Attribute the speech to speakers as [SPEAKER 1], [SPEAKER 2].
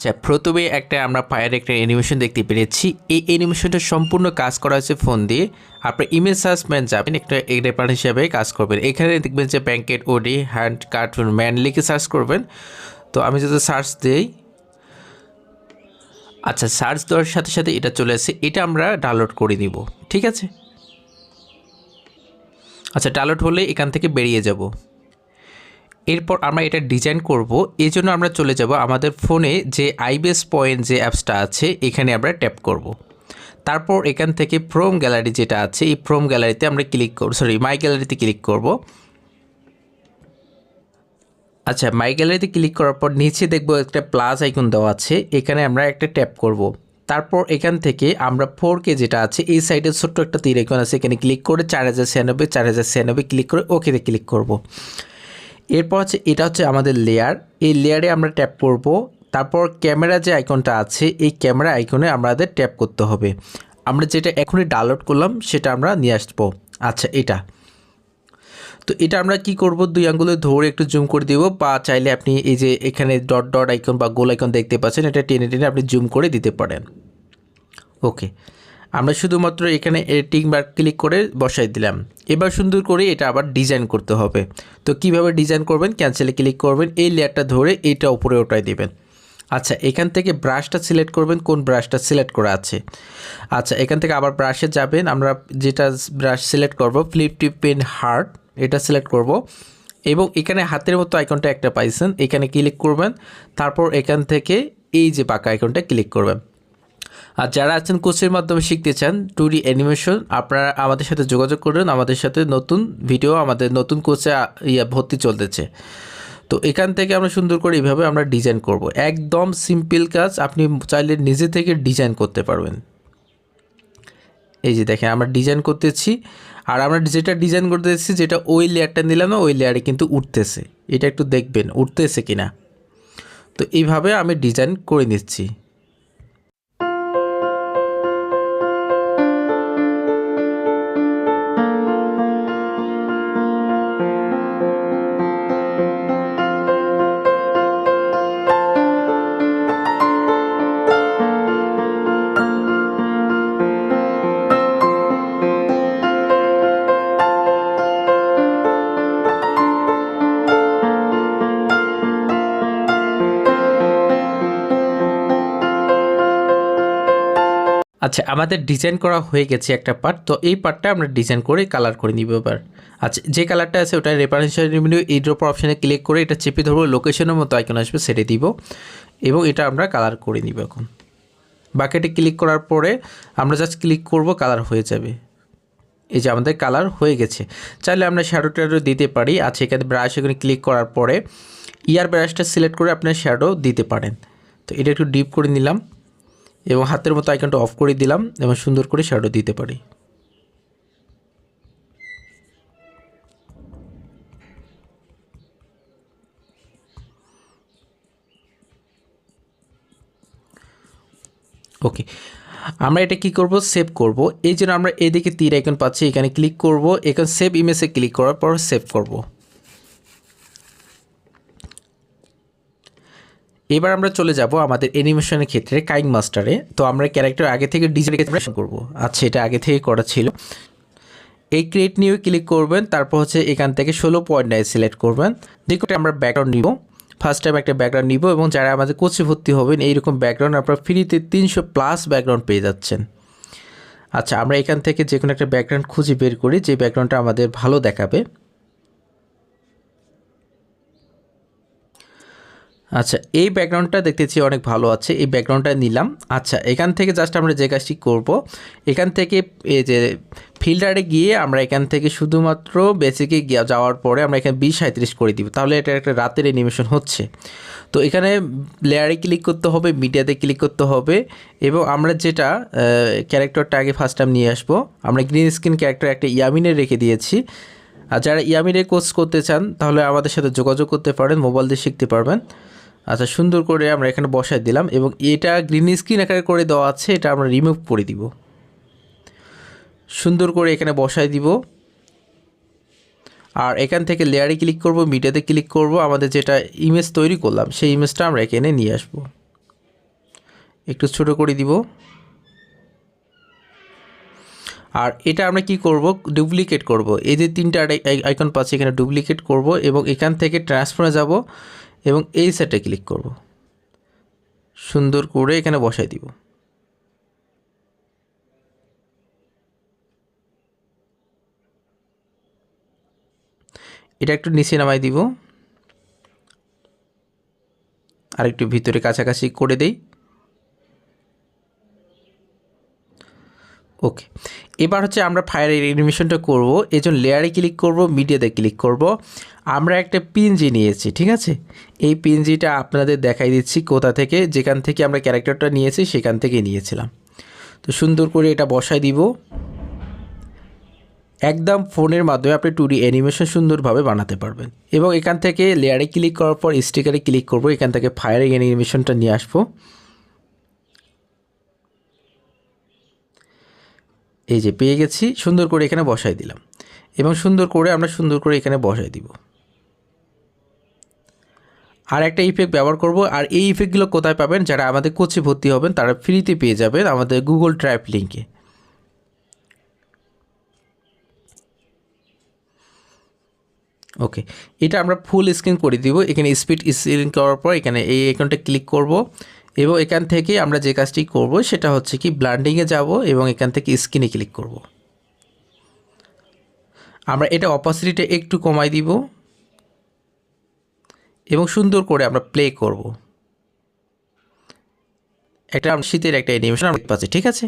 [SPEAKER 1] আচ্ছা প্রথমে একটা আমরা পায়ের একটা অ্যানিমেশন দেখতে পেরেছি। এই অ্যানিমেশনটা সম্পূর্ণ কাজ করা হয়েছে ফোন দিয়ে। আপনার ইমেজ সার্চম্যান যাবেন, একটা এগ্রেপার হিসাবে কাজ করবেন। এখানে দেখবেন যে ব্যাঙ্কেট ওডি হ্যান্ড কার্টুন ম্যান লিখে সার্চ করবেন। তো আমি যদি সার্চ দিই আচ্ছা সার্চ দেওয়ার সাথে সাথে এটা চলে আসে। এটা আমরা ডাউনলোড করে নিব, ঠিক আছে? আচ্ছা ডাউনলোড হলে এখান থেকে বেরিয়ে যাব। এরপর আমরা এটা ডিজাইন করব এই জন্য আমরা চলে যাব আমাদের ফোনে যে আইবিএস পয়েন্ট যে অ্যাপসটা আছে, এখানে আমরা ট্যাপ করব। তারপর এখান থেকে ফ্রম গ্যালারি যেটা আছে, এই ফ্রম গ্যালারিতে আমরা ক্লিক করব সরি মাই গ্যালারিতে ক্লিক করব আচ্ছা মাই গ্যালারিতে ক্লিক করার পর নিচে দেখব একটা প্লাস আইকন দেওয়া আছে, এখানে আমরা একটা ট্যাপ করব। তারপর এখান থেকে আমরা ফোর কে যেটা আছে, এই সাইডে ছোট্ট একটা তীর আইকন আছে, এখানে ক্লিক করে চার হাজার ছিয়ানব্বই, চার হাজার ছিয়ানব্বই ক্লিক করে ওকেতে ক্লিক করব। এরপর হচ্ছে এটা হচ্ছে আমাদের লেয়ার এই লেয়ারে আমরা ট্যাপ করব। তারপর ক্যামেরা যে আইকনটা আছে, এই ক্যামেরা আইকনে আমাদের ট্যাপ করতে হবে। আমরা যেটা এখনই ডাউনলোড করলাম, সেটা আমরা নিয়ে আসব। আচ্ছা এটা। তো এটা আমরা কি করব? দুই আঙ্গুলে ধরে একটু জুম করে দেবো, বা চাইলে আপনি এই যে এখানে ডট ডট আইকন বা গোল আইকন দেখতে পাচ্ছেন, এটা টেনে টেনে আপনি জুম করে দিতে পারেন। ওকে আমরা শুধুমাত্র এখানে এডিটিং বার ক্লিক করে বসাই দিলাম। এবার সুন্দর করে এটা আবার ডিজাইন করতে হবে। তো কীভাবে ডিজাইন করবেন? ক্যান্সেলে ক্লিক করবেন। এই লেয়ারটা ধরে এইটা উপরে ওটাই দেবেন। আচ্ছা এখান থেকে ব্রাশটা সিলেক্ট করবেন, কোন ব্রাশটা সিলেক্ট করা আছে। আচ্ছা এখান থেকে আবার ব্রাশে যাবেন। আমরা যেটা ব্রাশ সিলেক্ট করব, ফ্লিপ টিপ পেন হার্ট, এটা সিলেক্ট করব। এবং এখানে হাতের মতো আইকনটা একটা পাইছেন, এখানে ক্লিক করবেন। তারপর এখান থেকে এই যে পাকা আইকনটা ক্লিক করবেন। আর যারা আছেন কোচের মাধ্যমে শিখতে চান টু ডি অ্যানিমেশন, আপনারা আমাদের সাথে যোগাযোগ করুন। আমাদের সাথে নতুন ভিডিও, আমাদের নতুন কোচে ইয়া ভর্তি চলতেছে। তো এখান থেকে আমরা সুন্দর করে এইভাবে আমরা ডিজাইন করব। একদম সিম্পল কাজ, আপনি চাইলে নিজে থেকে ডিজাইন করতে পারবেন। এই যে দেখেন, আমরা ডিজাইন করতেছি। আর আমরা যেটা ডিজাইন করতেছি, যেটা ওই লেয়ারটা নিলাম না, ওই লেয়ারে কিন্তু উঠতেছে। এটা একটু দেখবেন, উঠতেছে কিনা। তো এইভাবে আমি ডিজাইন করে নিচ্ছি। আচ্ছা আমাদের ডিজাইন করা হয়ে গেছে একটা পার্ট তো এই পার্টটা আমরা ডিজাইন করে কালার করে নিব এবার। আচ্ছা যে কালারটা আছে ওটা রেফারেন্স রেভিনিউ এই অপশানে ক্লিক করে এটা চেপে ধরবো লোকেশনের মতো আইকন আসবে, সেটা দিব। এবং এটা আমরা কালার করে নিব এখন। বাকেটে ক্লিক করার পরে আমরা জাস্ট ক্লিক করব কালার হয়ে যাবে। এই যে আমাদের কালার হয়ে গেছে। চাইলে আমরা শ্যাডো ট্যাডো দিতে পারি। আচ্ছা এখানে ব্রাশ এখানে ক্লিক করার পরে ইয়ার ব্রাশটা সিলেক্ট করে আপনার শ্যাডো দিতে পারেন। তো এটা একটু ডিপ করে নিলাম। এবং হাতের মতো আইকনটা অফ করে দিলাম এবং সুন্দর করে শ্যাডো দিতে পারি। ওকে আমরা এটা কি করব? সেভ করব। এই জন্য আমরা এদিকে তীর আইকন পাচ্ছি, এখানে ক্লিক করব। এখানে সেভ ইমেজে ক্লিক করার পর সেভ করব। এবার আমরা চলে যাব আমাদের অ্যানিমেশনের ক্ষেত্রে কাইং মাস্টারে তো আমরা ক্যারেক্টার আগে থেকে ডিজাইন করব। আচ্ছা এটা আগে থেকে করা ছিল। এই ক্রিয়েট নিউ ক্লিক করবেন, তারপর হচ্ছে এখান থেকে ষোলো পয়েন্ট নাইন সিলেক্ট করবেন। দেখুন আমরা ব্যাকগ্রাউন্ড নিব। ফার্স্ট টাইম একটা ব্যাকগ্রাউন্ড নিব এবং যারা আমাদের কোচে ভর্তি হবেন, এইরকম ব্যাকগ্রাউন্ড আপনারা ফ্রিতে তিনশো প্লাস ব্যাকগ্রাউন্ড পেয়ে যাচ্ছেন। আচ্ছা আমরা এখান থেকে যে কোনো একটা ব্যাকগ্রাউন্ড খুঁজে বের করি, যে ব্যাকগ্রাউন্ডটা আমাদের ভালো দেখাবে। আচ্ছা এই ব্যাকগ্রাউন্ডটা দেখতেছি অনেক ভালো আছে, এই ব্যাকগ্রাউন্ডটা নিলাম। আচ্ছা এখান থেকে জাস্ট আমরা যে কাজটি করব, এখান থেকে এই যে ফিল্টারে গিয়ে আমরা এখান থেকে শুধুমাত্র বেসিকে যাওয়ার পরে আমরা এখানে বিশ সাঁত্রিশ করে দিব। তাহলে এটা একটা রাতের অ্যানিমেশন হচ্ছে। তো এখানে লেয়ারে ক্লিক করতে হবে মিডিয়াতে ক্লিক করতে হবে এবং আমরা যেটা ক্যারেক্টারটা আগে ফার্স্ট টাইম নিয়ে আসব, আমরা গ্রিন স্ক্রিন ক্যারেক্টার একটা ইয়ামিনে রেখে দিয়েছি। আর যারা ইয়ামিনে কোর্স করতে চান, তাহলে আমাদের সাথে যোগাযোগ করতে পারেন মোবাইল দিয়ে শিখতে পারবেন। আচ্ছা সুন্দর করে আমরা এখানে বসায় দিলাম এবং এটা গ্রিন স্ক্রিন আকারে করে দেওয়া আছে, এটা আমরা রিমুভ করে দিব। সুন্দর করে এখানে বসায় দিব। আর এখান থেকে লেয়ারে ক্লিক করব মিডিয়াতে ক্লিক করব, আমাদের যেটা ইমেজ তৈরি করলাম, সেই ইমেজটা আমরা এখানে নিয়ে আসব। একটু ছোট করে দিব। আর এটা আমরা কি করব? ডুপ্লিকেট করব। এই যে তিনটা আইকন পাচ্ছি, এখানে ডুপ্লিকেট করব এবং এখান থেকে ট্রান্সফারে যাব। এবং এই সেটে ক্লিক করব। সুন্দর করে এখানে বসাই দিব। এটা একটু নিচে নামাই দিব। আর একটু ভিতরে কাছাকাছি করে দেই। ওকে। এবার হচ্ছে আমরা ফায়ার অ্যানিমেশনটা করব। এই জন্য লেয়ারে ক্লিক করব মিডিয়াতে ক্লিক করব। আমরা একটা পিনজি নিয়েছি, ঠিক আছে? এই পিনজিটা আপনাদের দেখাই দিচ্ছি কোথা থেকে, যেখান থেকে আমরা ক্যারেক্টারটা নিয়েছি, সেখান থেকে নিয়েছিলাম। তো সুন্দর করে এটা বসাই দিব। একদম ফোনের মাধ্যমে আপনি টু অ্যানিমেশন সুন্দরভাবে বানাতে পারবেন। এবং এখান থেকে লেয়ারে ক্লিক করার পর স্টিকারে ক্লিক করব। এখান থেকে ফায়ার অ্যানিমেশনটা নিয়ে আসব। এই যে পেয়ে গেছি, সুন্দর করে এখানে বসাই দিলাম। এবং সুন্দর করে আমরা সুন্দর করে এখানে বসাই দিব। আর একটা ইফেক্ট ব্যবহার করব, আর এই ইফেক্টগুলো কোথায় পাবেন? যারা আমাদের কোচে ভর্তি হবেন, তারা ফ্রিতে পেয়ে যাবেন আমাদের গুগল ড্রাইভ লিঙ্কে ওকে এটা আমরা ফুল স্ক্রিন করে দিব। এখানে স্পিড স্ক্রিন করার পর এখানে এই অ্যাকাউন্টে ক্লিক করব। এবং এখান থেকে আমরা যে কাজটি করব সেটা হচ্ছে কি ব্লান্ডিংয়ে যাব এবং এখান থেকে স্কিনে ক্লিক করব। আমরা এটা অপাসিটিটা একটু কমাই দিব এবং সুন্দর করে আমরা প্লে করব। একটা শীতের একটা এনিমেশন আমরা পাচ্ছি, ঠিক আছে?